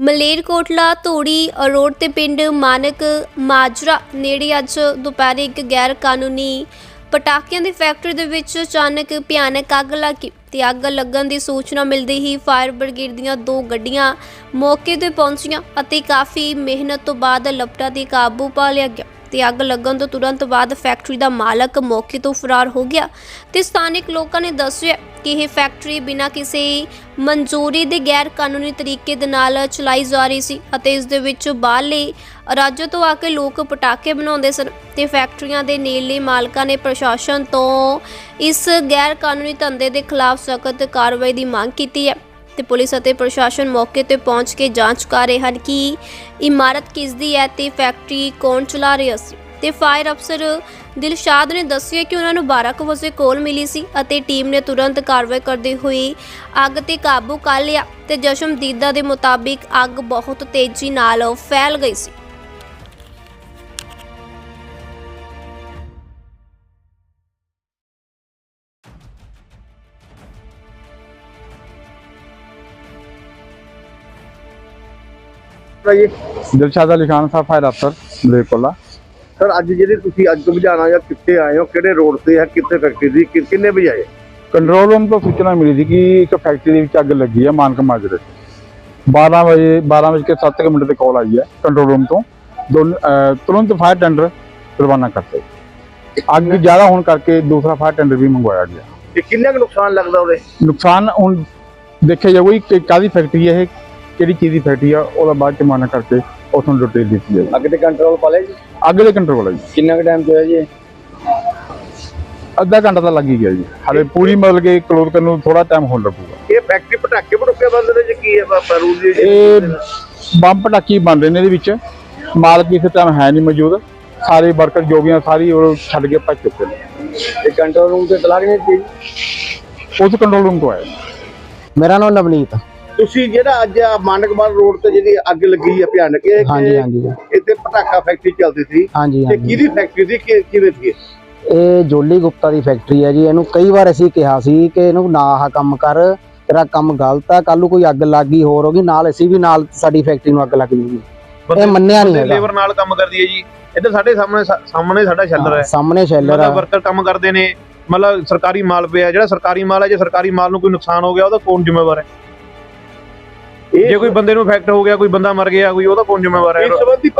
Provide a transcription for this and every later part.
ਮਲੇਰਕੋਟਲਾ, ਧੂੜੀ road ਤੇ ਪਿੰਡ ਮਾਨਕ ਮਾਜਰਾ ਨੇੜੇ ਅੱਜ ਦੁਪਹਿਰੇ ਇੱਕ ਗੈਰ ਕਾਨੂੰਨੀ ਪਟਾਕਿਆਂ ਦੀ ਫੈਕਟਰੀ ਦੇ ਵਿੱਚ ਅਚਾਨਕ ਭਿਆਨਕ ਅੱਗ ਲੱਗੀ ਤੇ ਅੱਗ ਲੱਗਣ ਦੀ ਸੂਚਨਾ ਮਿਲਦੇ ਹੀ ਫਾਇਰ ਬ੍ਰਿਗੇਡ ਦੀਆਂ ਦੋ ਗੱਡੀਆਂ ਮੌਕੇ ਤੇ ਪਹੁੰਚੀਆਂ ਅਤੇ ਕਾਫੀ ਮਿਹਨਤ ਤੋਂ ਬਾਅਦ ਲਪਟਾ ਤੇ ਕਾਬੂ ਪਾ ਲਿਆ ਗਿਆ। ਤੇ ਅੱਗ ਲੱਗਣ ਤੋਂ ਤੁਰੰਤ ਬਾਅਦ ਫੈਕਟਰੀ ਦਾ ਮਾਲਕ ਮੌਕੇ ਤੋਂ ਫਰਾਰ ਹੋ ਗਿਆ ਤੇ ਸਥਾਨਕ ਲੋਕਾਂ ਨੇ ਦੱਸਿਆ ਕਿ ਇਹ ਫੈਕਟਰੀ ਬਿਨਾਂ ਕਿਸੇ ਮਨਜ਼ੂਰੀ ਦੇ ਗੈਰ ਕਾਨੂੰਨੀ ਤਰੀਕੇ ਦੇ ਨਾਲ ਚਲਾਈ ਜਾ ਰਹੀ ਸੀ ਅਤੇ ਇਸ ਦੇ ਵਿੱਚ ਬਾਹਰਲੇ ਰਾਜਾਂ ਤੋਂ ਆ ਕੇ ਲੋਕ ਪਟਾਕੇ ਬਣਾਉਂਦੇ ਸਨ ਤੇ ਫੈਕਟਰੀਆਂ ਦੇ ਨੇੜਲੇ ਮਾਲਕਾਂ ਨੇ ਪ੍ਰਸ਼ਾਸਨ ਤੋਂ ਇਸ ਗੈਰ ਕਾਨੂੰਨੀ ਧੰਦੇ ਦੇ ਖਿਲਾਫ ਸਖਤ ਕਾਰਵਾਈ ਦੀ ਮੰਗ ਕੀਤੀ ਹੈ। ਤੇ ਪੁਲਿਸ ਅਤੇ ਪ੍ਰਸ਼ਾਸਨ ਮੌਕੇ ਤੇ ਪਹੁੰਚ ਕੇ ਜਾਂਚ ਕਰ ਰਹੇ ਹਨ ਕਿ ਇਮਾਰਤ ਕਿਸ ਦੀ ਹੈ ਤੇ ਫੈਕਟਰੀ ਕੌਣ ਚਲਾ ਰਿਹਾ ਸੀ। ਤੇ ਫਾਇਰ ਅਫਸਰ ਦਿਲਸ਼ਾਦ ਨੇ ਦੱਸਿਆ ਕਿ ਉਹਨਾਂ ਨੂੰ 12 ਕੁ ਵਜੇ ਕੋਲ ਮਿਲੀ ਸੀ ਅਤੇ ਟੀਮ ਨੇ ਤੁਰੰਤ ਕਾਰਵਾਈ ਕਰਦੇ ਹੋਏ ਅੱਗ ਤੇ ਕਾਬੂ ਕਰ ਲਿਆ ਤੇ ਜਸ਼ਮਦੀਦਾ ਦੇ ਮੁਤਾਬਿਕ ਅੱਗ ਬਹੁਤ ਤੇਜ਼ੀ ਨਾਲ ਫੈਲ ਗਈ ਸੀ। ਜੀ? ਦਿਲਸ਼ਾਦ ਅਲੀ ਖਾਨ ਸਾਹਿਬ ਫਾਇਰ ਅਫਸਰ ਮਲੇਰਕੋਟਲਾ ਸਰ ਅੱਜ ਜਿਹੜੇ ਤੁਸੀਂ ਅੱਗ ਬੁਝਾਉਣਾ ਜਾਂ ਕਿੱਥੇ ਆਏ ਹੋ ਕਿਹੜੇ ਰੋਡ ਤੇ ਹੈ ਕਿੱਥੇ ਫੈਕਟਰੀ ਦੀ ਕਿ- ਕਿੰਨੇ ਵਜੇ ਆਏ? ਕੰਟਰੋਲ ਰੂਮ ਤੋਂ ਸੂਚਨਾ ਮਿਲੀ ਸੀ ਕਿ ਇੱਕ ਫੈਕਟਰੀ ਦੇ ਵਿੱਚ ਅੱਗ ਲੱਗੀ ਹੈ ਮਾਨਕ ਮਾਜਰੇ 12 ਵਜੇ 12 ਵਜੇ ਕੇ 7 ਮਿੰਟ ਤੇ ਕਾਲ ਆਈ ਹੈ ਕੰਟਰੋਲ ਰੂਮ ਤੋਂ। ਦੋਨ- ਅਹ ਤੁਰੰਤ ਫਾਇਰ ਟੈਂਡਰ ਰਵਾਨਾ ਕਰਤੇ। ਅੱਗ ਜ਼ਿਆਦਾ ਹੋਣ ਕਰਕੇ ਦੂਸਰਾ ਫਾਇਰ ਟੈਂਡਰ ਵੀ ਮੰਗਵਾਇਆ ਗਿਆ। ਤੇ ਕਿੰਨਾ ਕੁ ਨੁਕਸਾਨ ਲੱਗਦਾ ਉਹਦੇ? ਨੁਕਸਾਨ ਹੁਣ ਦੇਖਿਆ ਜਾਊਗਾ ਕਿ ਕਾਦੀ ਫੈਕਟਰੀ ਹੈ ਇਹ? ਕਿਹੜੀ ਚੀਜ਼ ਦੀ ਫੈਕਟਰੀ ਆ ਉਹਦਾ ਬਾਅਦ ਚ ਮਾਨਾ ਕਰਕੇ ਉਥੋਂ ਡਿਟੇਲ ਦਿੱਤੀ ਜਾਏਗੀ ਅੱਗ ਤੇ ਕੰਟਰੋਲ ਪਾ ਲਿਆ ਜੀ? ਅੱਗ ਦੇ ਕੰਟਰੋਲ ਹੈ ਜੀ। ਕਿੰਨਾ ਕੁ ਟਾਈਮ ਹੋਇਆ ਜੀ ਅੱਧਾ ਘੰਟਾ ਤਾਂ ਲੱਗ ਹੀ ਗਿਆ ਜੀ। ਹਾਲੇ ਪੂਰੀ ਮਤਲਬ ਕਿ ਕਲੋਜ਼ ਕਰਨ ਨੂੰ ਥੋੜਾ ਟਾਈਮ ਹੋਣ ਲੱਗੂਗਾ। ਇਹ ਫੈਕਟਰੀ ਪਟਾਕੇ ਪਟੂਕੇ ਬੰਦ ਨੇ ਜੀ ਕੀ ਹੈ ਬਾਪਾ ਰੂਲ ਜੀ? ਇਹ ਬੰਬ ਪਟਾਕੀ ਬਣ ਰਹੇ ਨੇ ਇਹਦੇ ਵਿੱਚ। ਮਾਲਕ ਇਸ ਟਾਈਮ ਹੈ ਨਹੀਂ ਮੌਜੂਦ। ਸਾਰੇ ਵਰਕਰ ਜੋ ਵੀ ਆ ਸਾਰੀ ਉਹ ਛੱਡ ਕੇ ਭੱਜ ਚੁੱਕੇ ਨੇ। ਇਹ ਕੰਟਰੋਲ ਰੂਮ ਤੇ ਤਲਾਕ ਨਹੀਂ ਦਿੱਤੀ ਉਸ ਕੰਟਰੋਲ ਰੂਮ ਤੋਂ ਆਏ ਮੇਰਾ ਨਾਮ ਨਵਨੀਤ ਤੁਸੀਂ ਜਿਹੜਾ ਅੱਜ ਆ ਮਾਨਕਵਾਲ ਰੋਡ ਤੇ ਜਿਹੜੀ ਅੱਗ ਲੱਗੀ ਹੈ ਭਿਆਨਕ ਇਹ ਕਿ ਹਾਂਜੀ। ਹਾਂਜੀ ਇੱਥੇ ਪਟਾਕਾ ਫੈਕਟਰੀ ਚੱਲਦੀ ਸੀ? ਹਾਂਜੀ ਤੇ ਹਾਂਜੀ। ਕਿਹਦੀ ਫੈਕਟਰੀ ਸੀ? ਕਿ- ਕਿਵੇਂ ਸੀ ਇਹ? ਇਹ ਜੋਲੀ ਗੁਪਤਾ ਦੀ ਫੈਕਟਰੀ ਹੈ ਜੀ। ਇਹਨੂੰ ਕਈ ਵਾਰ ਅਸੀਂ ਕਿਹਾ ਸੀ ਕਿ ਇਹਨੂੰ ਨਾ ਆਹ ਕੰਮ ਕਰ ਤੇਰਾ ਕੰਮ ਗਲਤ ਆ ਕੱਲ ਨੂੰ ਕੋਈ ਅੱਗ ਲੱਗੀ ਹੋਰ ਹੋਗੀ ਨਾਲ ਅਸੀਂ ਵੀ ਨਾਲ ਸਾਡੀ ਫੈਕਟਰੀ ਨੂੰ ਅੱਗ ਲੱਗ ਜੂਗੀ। ਇਹ ਮੰਨਿਆ ਨਹੀਂ ਹੈਗਾ। ਲੇਬਰ ਨਾਲ ਕੰਮ ਕਰਦੀ ਹੈ ਜੀ। ਇੱਧਰ ਸਾਡੇ ਸਾਹਮਣੇ ਸਾਹਮਣੇ ਸਾਡਾ ਸ਼ੈਲਰ ਹੈ। ਸਾਹਮਣੇ ਸ਼ੈਲਰ ਮਤਲਬ ਆ। ਵਰਕਰ ਕੰਮ ਕਰਦੇ ਨੇ ਮਤਲਬ ਸਰਕਾਰੀ ਮਾਲ ਪਿਆ ਜਿਹੜਾ ਸਰਕਾਰੀ ਮਾਲ ਹੈ ਜੇ ਸਰਕਾਰੀ ਮਾਲ ਨੂੰ ਕੋਈ ਨੁਕਸਾਨ ਹੋ ਗਿਆ ਉਹਦਾ ਕੌਣ ਜ਼ਿੰਮੇਵਾਰ ਹੈ? ਜੇ ਕੋਈ ਬੰਦੇ ਨੂੰ ਇਫੈਕਟ ਹੋ ਗਿਆ ਕੋਈ ਬੰਦਾ ਮਰ ਗਿਆ ਕੋਈ ਉਹਦਾ ਕੌਣ ਜ਼ਿੰਮੇਵਾਰ ਹੈ।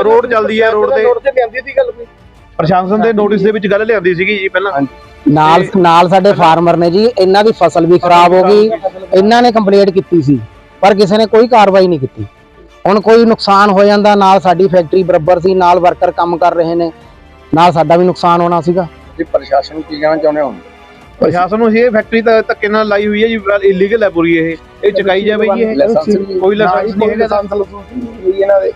ਰੋਡ ਚੱਲਦੀ ਹੈ, ਰੋਡ ਤੇ- ਰੋਡ ਤੇ ਲਿਆਂਦੀ ਸੀ ਗੱਲ ਕੋਈ? ਪ੍ਰਸ਼ਾਸਨ ਦੇ ਨੋਟਿਸ ਦੇ ਵਿੱਚ ਗੱਲ ਲਿਆਂਦੀ ਸੀਗੀ ਜੀ ਪਹਿਲਾਂ। ਨਾਲ ਨਾਲ ਸਾਡੇ ਫਾਰਮਰ ਨੇ ਜੀ ਇਹਨਾਂ ਦੀ ਫਸਲ ਵੀ ਖਰਾਬ ਹੋ ਗਈ। ਇਹਨਾਂ ਨੇ ਕੰਪਲੇਂਟ ਕੀਤੀ ਸੀ ਪਰ ਕਿਸੇ ਨੇ ਕੋਈ ਕਾਰਵਾਈ ਨਹੀਂ ਕੀਤੀ। ਹੁਣ ਕੋਈ ਨੁਕਸਾਨ ਹੋ ਜਾਂਦਾ ਨਾਲ ਸਾਡੀ ਫੈਕਟਰੀ ਬਰਾਬਰ ਸੀ ਨਾਲ ਵਰਕਰ ਕੰਮ ਕਰ ਰਹੇ ਨੇ। ਨਾਲ ਸਾਡਾ ਵੀ ਨੁਕਸਾਨ ਹੋਣਾ ਸੀਗਾ। ਤੁਸੀਂ ਪ੍ਰਸ਼ਾਸਨ ਨੂੰ ਕੀ ਕਹਿਣਾ ਚਾਹੁੰਦੇ ਹੋ ਪ੍ਰਸ਼ਾਸਨ ਨੂੰ ਇਹ ਫੈਕਟਰੀ ਤਾਂ ਧੱਕੇ ਨਾਲ ਲਾਈ ਹੋਈ ਹੈ ਜੀ ਇਲੀਗਲ ਹੈ ਪੂਰੀ ਇਹ। ਇਹ ਚਕਾਈ ਜਾਵੇ ਜੀ ਇਹ ਕੋਈ ਲਾਇਸੈਂਸ ਨਹੀਂ। ਹੈਗਾ ਇਹਨਾਂ ਦੇ।